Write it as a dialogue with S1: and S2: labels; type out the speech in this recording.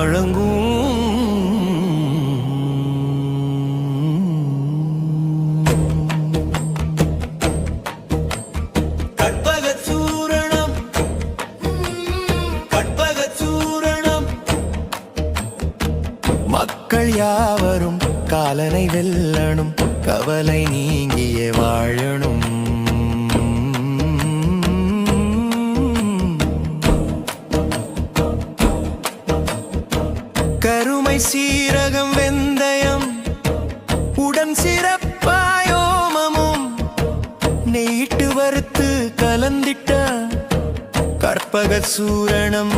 S1: வழங்கும். மக்கள் யாவரும் காலனை வெல்லணும். கவலை நீங்கிய வாழும் கருமை சீரகம் வெந்தயம் உடன் சிறப்பாயோமமும் நெய்ட்டு வறுத்து கலந்திட்ட கற்பக சூரணம்.